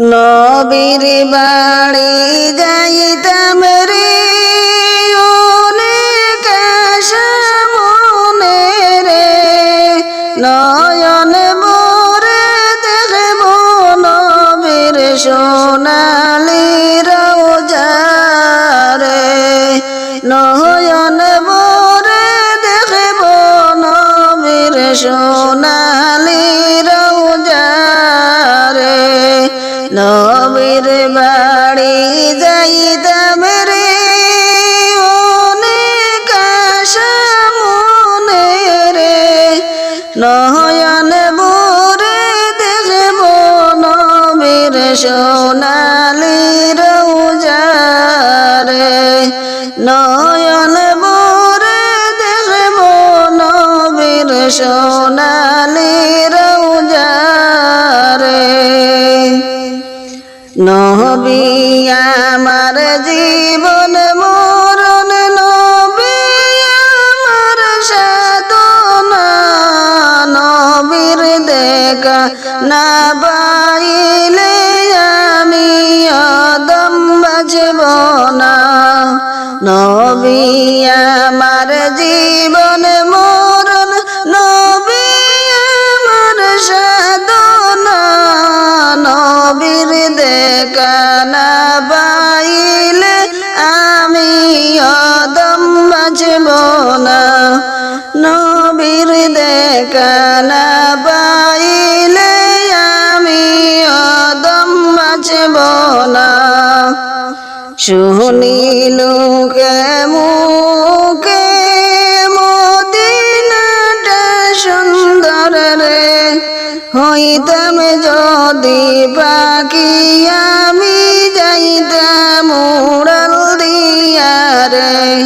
নবীর বাড়ি যাইতাম রে, অনেক মনে রে। নয়ন মোরে দেখব নবীর সোনালি রোজারে নয়ন মোরে দেখব নবীর সোনালি সোনালি রোজারে নয়ন মোরে দেখব নবীর সোনালি রোজারে নহবি আমার জীবন মরণ, নবী আমার সাধনা, নবীর দেখা না বাজব না নবী আমার জীবন মরণ, নবী আমার সাধনা। নবীর দেখা না পাইলে আমি অদম বাঁচব না নবীর দেখা শুনিল মুখে মদিনাটা সুন্দর রে? হইতাম যদি পাখি আমি যাইতাম উড়াল দিয়া রে।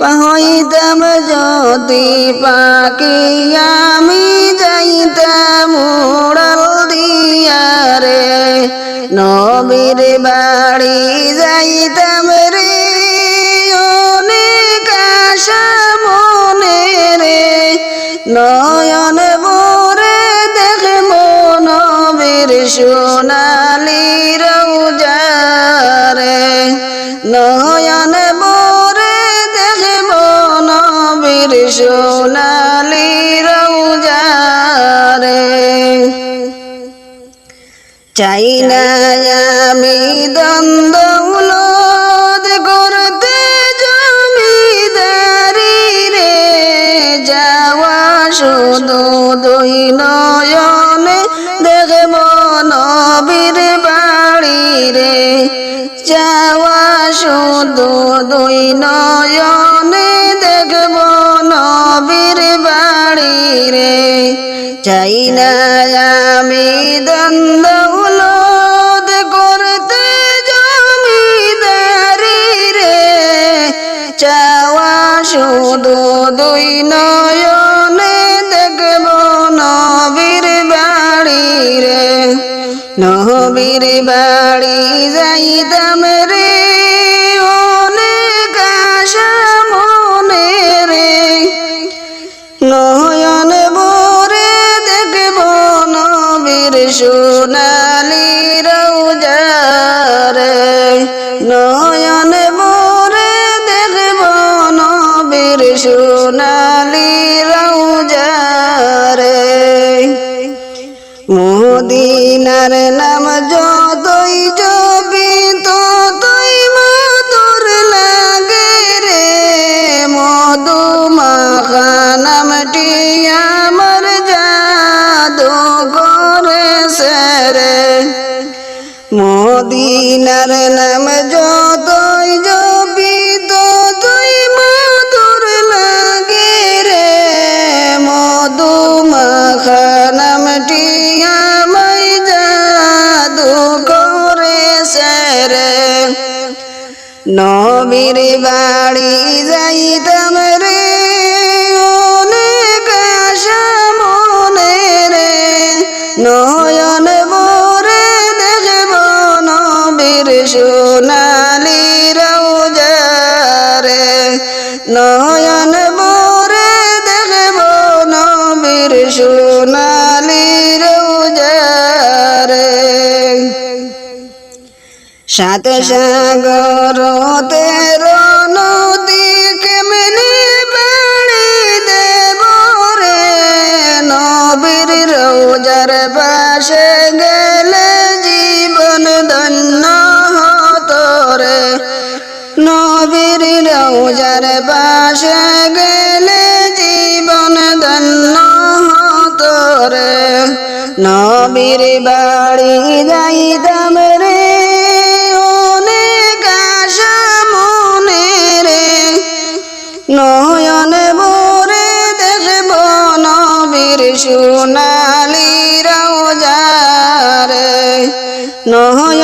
হইতাম যদি পাখি আমি যাইতাম উড়াল দিয়া রে। নবীর বাড়ি যাইতাম রে অনেক আশা মনে রে। নয়ন মোরে দেখব নবীর সোনালি রৌজারে নয়ন মোরে দেখব নবীর সোনালি রৌজারে চাই না আমি দ্বন্দ্বলোদ শুধু দুই নয়নে দেখব নবীর বাড়ি রে। যাওয়া শুধু দুই নয়নে দেখব নবীর বাড়ি রে। চাই না আমি দ্বন্দ্বলোদ করতে জমিদারি রে। চাওয়া শুধু দুই নয়নে নবীর বাড়ি যাইতাম রে অনেক আশা মনে রে। নয়ন ভরে দেখব নবীর সোনালি মদিনার নাম যতই জপি, ততই মধুর লাগে রে। মধু মাখা নামটি আমার জাদু করেছে রে। মদিনার নাম যতই জপি, ততই মধুর লাগে রে। মধু মাখা নামটি নবীর বাড়ি যাইতাম রে, অনেক আশা মনে রে। নয়ন মোরে দেখব নবীর সোনালি রৌজারে নয়ন মোরে দেখব নবীর সোনালি সাত সাগর তেরো নদী কেমনি পাড়ি দেব রে। নবীর রোজার পাশে গেলে জীবন ধন্য হতো রে। নবীর রোজার পাশে গেলে জীবন ধন্য হতো রে। নবীর বাড়ি যাইতাম সোনালি রোজারে নয়ন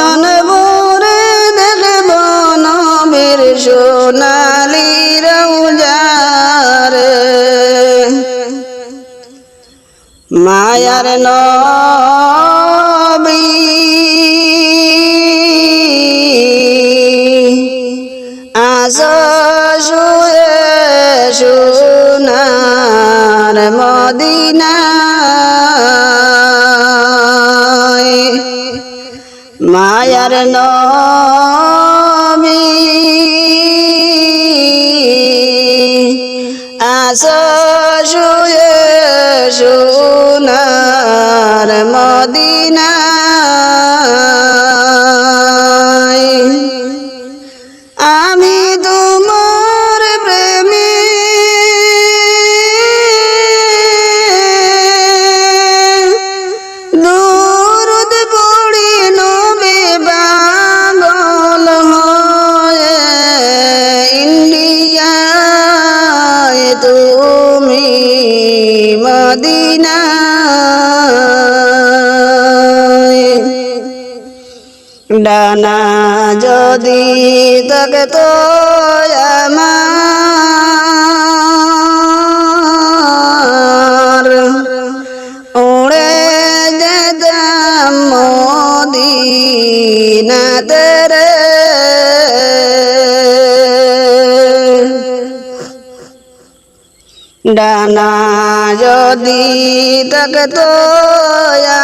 যদি তাকে তো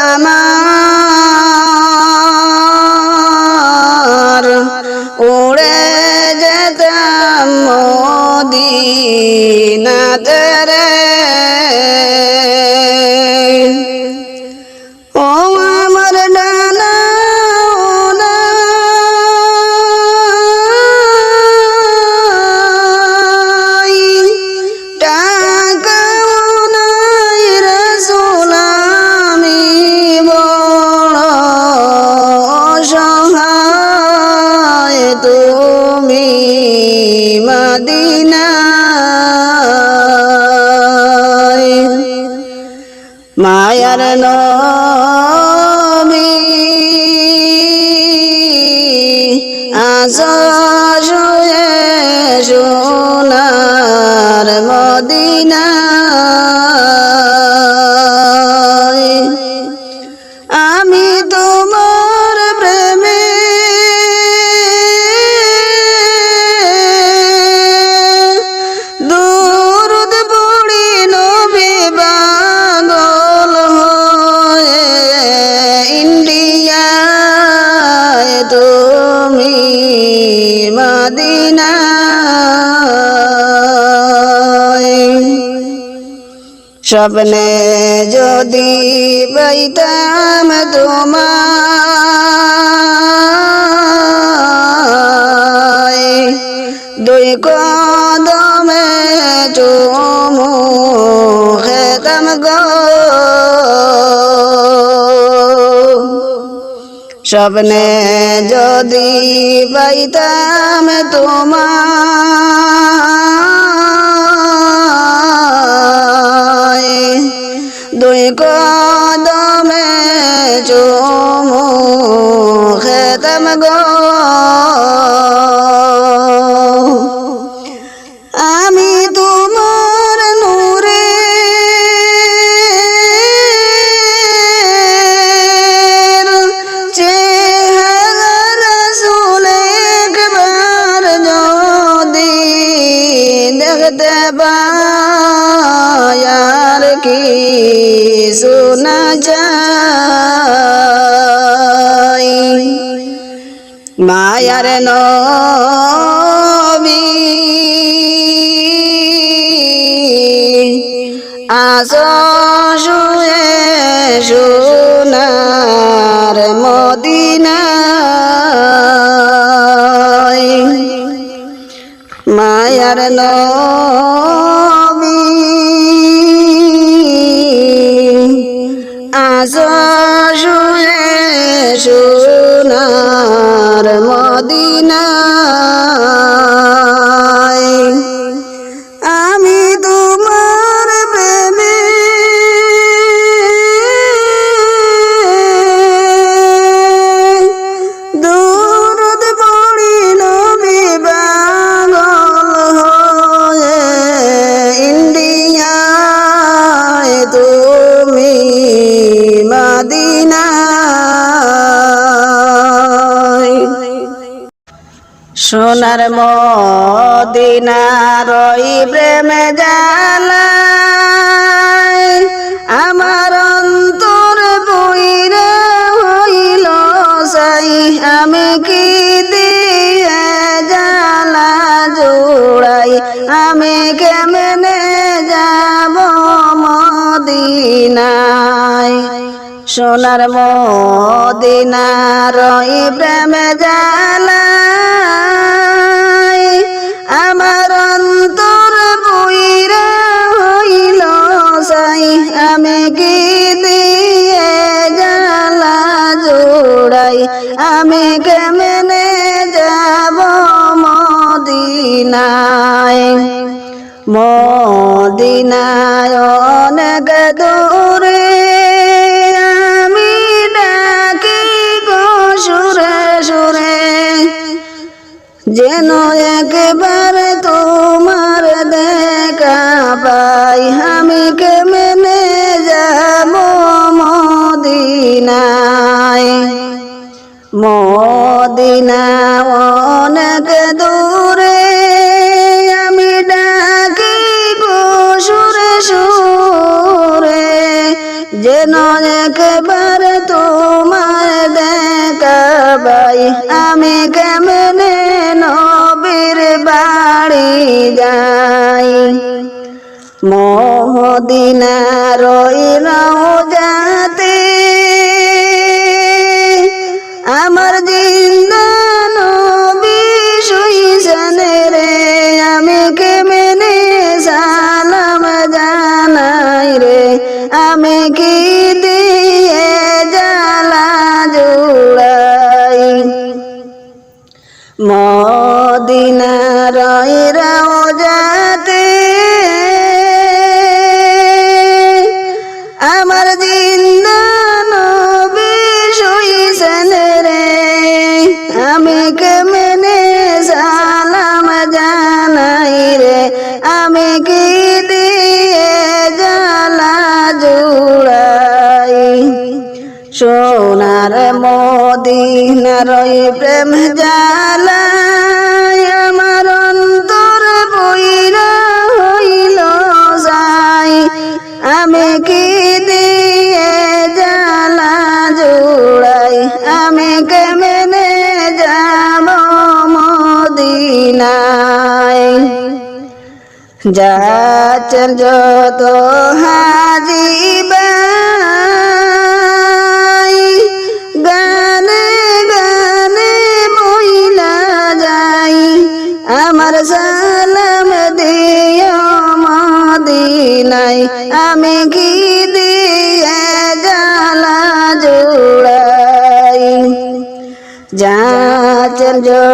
আমার। উড়ে যেতাম মদিনাতে রে। আস স্বপ্নে যদি বৈতাম তোমায় দুই কদমে চুমু খেতাম গো। স্বপ্নে যদি পাইতাম তোমায় কদমে চুমু খেতাম গো। শোনা যায়। মায়ার নবী আস শুয়ে সোনার মদিনায়। মায়ার নবী মদিনায় সোনার মদিনার ওই প্রেমে জালাই আমার অন্তর বইরে হইল সাই, আমি কি দিয়ে জালা জোড়াই? আমি কেমনে যাব মদিনায়? সোনার মদিনার ওই প্রেমে জালাই যেন একবার তোমার দেখা ভাই আমি কেমনে নবীর বাড়ি যাই? মহদিনার যাতে ওই প্রেম জালাই আমার অন্তর বইরা হইল যাই। আমি কি দিয়ে জালা জোড়াই? আমি কেমনে যাব মদিনায়? যাচ্ছেন যত হাজিবাই Yeah.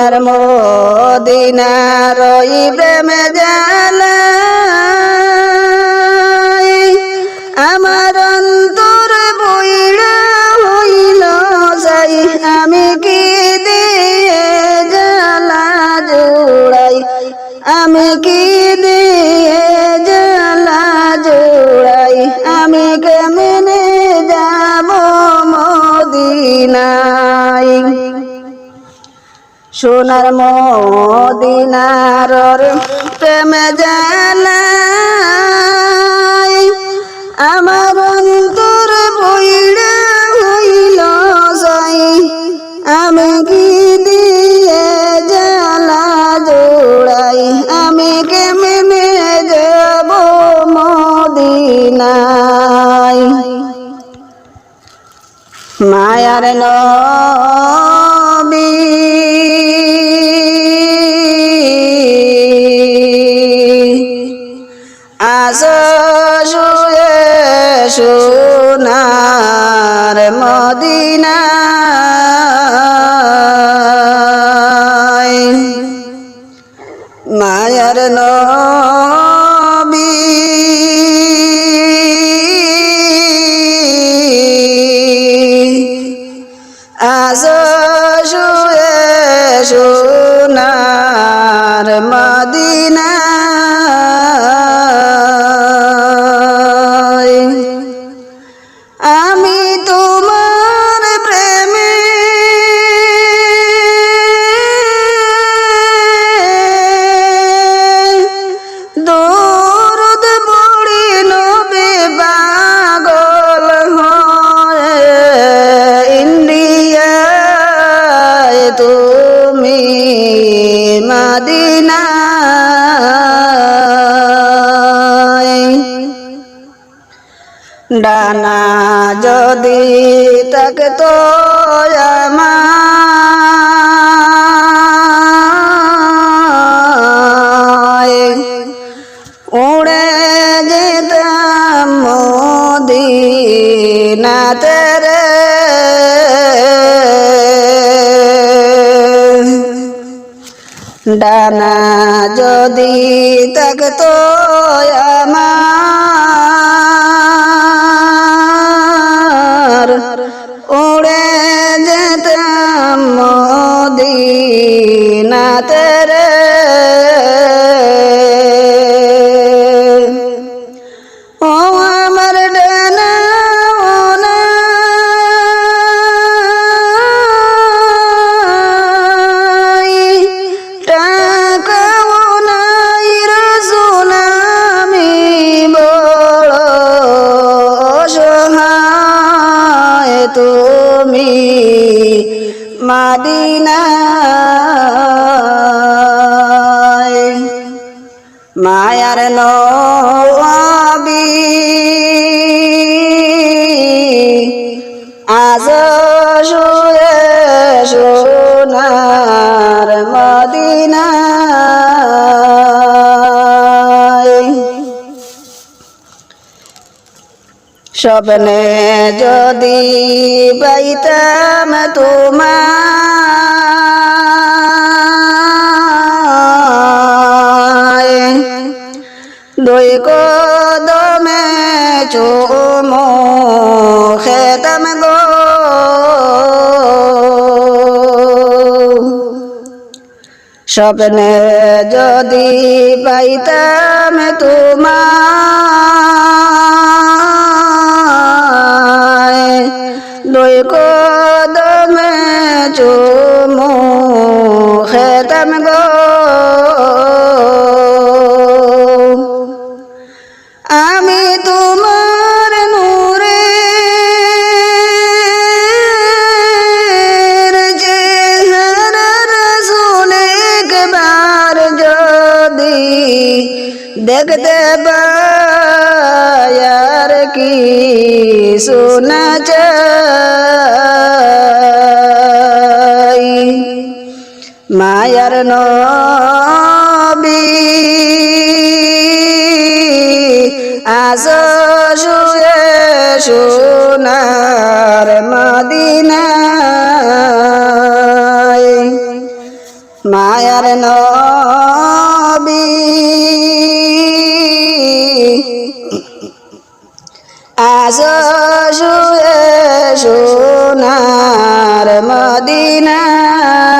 সোনার মদিনার ওই প্রেমে জালা আমার অন্তর বইড়া হইল যাই, আমি কি দিয়ে জ্বালা জোড়াই? আমি কি সোনার মদিনার প্রেম জালাই আমার অন্তর বইড়া হইল যাই আমি কি দিয়ে জ্বালা জোড়াই? আমি কেমনে যাব মদিনায়? মায়ার নবী আস শুয়ে সোনার মদিনায়। মায়ার নবী আমায় উড়ে যেতাম মদিনাতে রে। ডানা যদি থাকতো আমার মদিনাতে স্বপ্নে যদি পাইতাম তোমায় দুই কদমে চুমো খেতাম গো। স্বপ্নে যদি পাইতাম তোমায় কদমে চুমো, খেতাম গো। আমি তোমার নূরে চেহারার শুনে একবার যদি দেখতে পায়ার কি শোনা আস শুয়ে সোনার মদিনায়। মায়ার নবী আস শুয়ে সোনার মদিনায়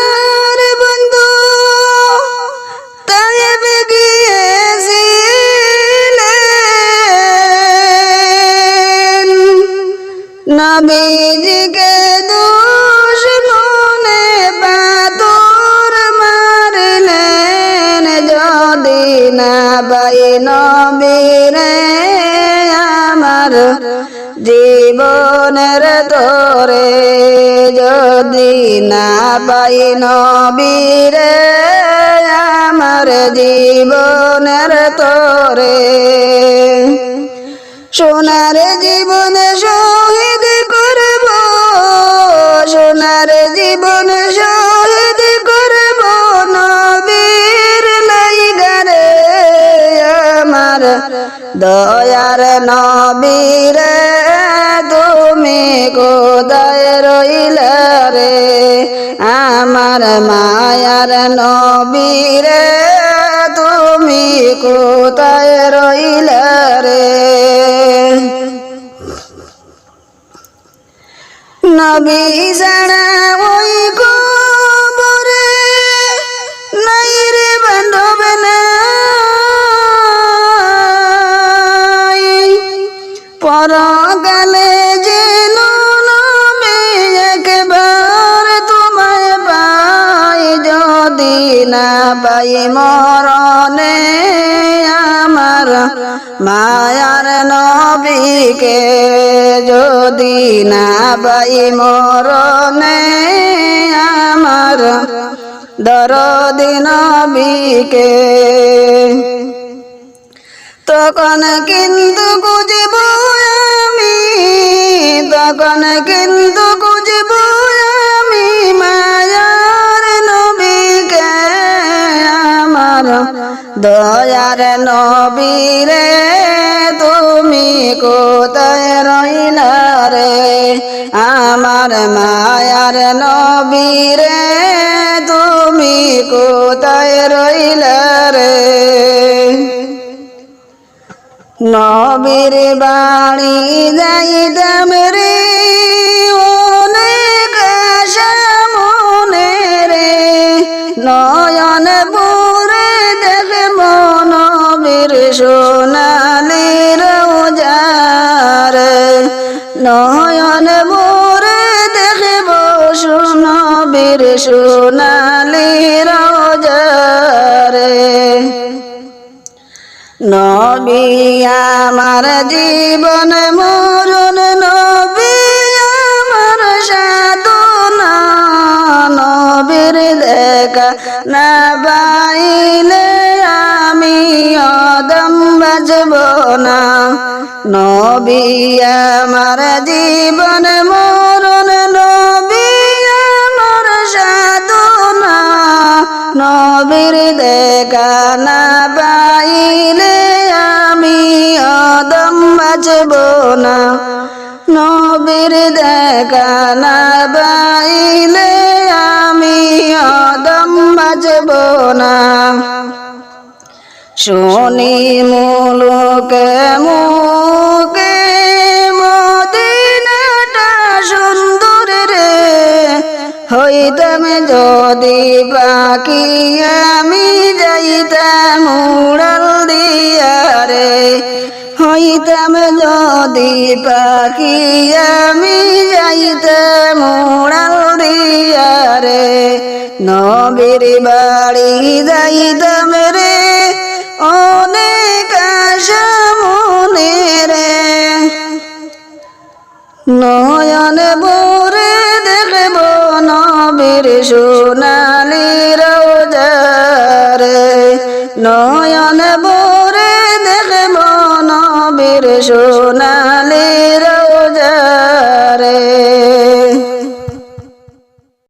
নবীজিকে দোষ মনে পাথর মারলেন যদি না পাই নবীরে আমার জীবনের তোরে যদি না পাই নবীরে আমার জীবনের তোরে সোনার জীবন শহীদ করব, সোনার জীবন শহীদ করব, নবীর লাইগারে আমার দয়ার নবীর, তুমি কোদায় রইলা রে? আমার মায়ার নবীরে তুমি কোথায় রইলা রে? নবী জানা ওই কবরে নাই রে বান্ধব নাই। পরকালে যে একবার তোমায় পাই, যদি না পাই আমার মায়ার নবীকে যদি না পাই মরণে আমার দরদি নবীকে। তখন কিন্তু খুঁজব আমি, তখন কিন্তু দয়ার নবীরে, তুমি কোথায় রইলা রে? আমার মায়ার নবীরে, তুমি কোথায় রইলা রে? নবীর বাড়ি যাইতাম রে অনেক আশা মনে রে। নয়ন বসুনবীর সোনালি রোজারে। নবী আমার জীবন, মরণ নবী আমার সাধনা। নবীর দেখা না পাইলে আমি অদম বাজব না। নবী আমার জীবন, মরণ নবীর দেখা না পাইলে আমি অদম বাঁচব না। নবীর দেখা না পাইলে আমি অদম বাঁচব না। শুনি মুলুকে মুকে মদিনাটা সুন্দর রে। হইতাম যদি বাকি আমি যাইতাম উড়াল দিয়া রে হইতাম যদি পাখি আমি যাইতাম উড়াল দিয়া রে নবীর বাড়ি যাইতাম রে, অনেক আশা মনে রে। নয়ন ভরে দেখব নবীর সোনালি নয়ন ভরে দেখব নবীর সোনা।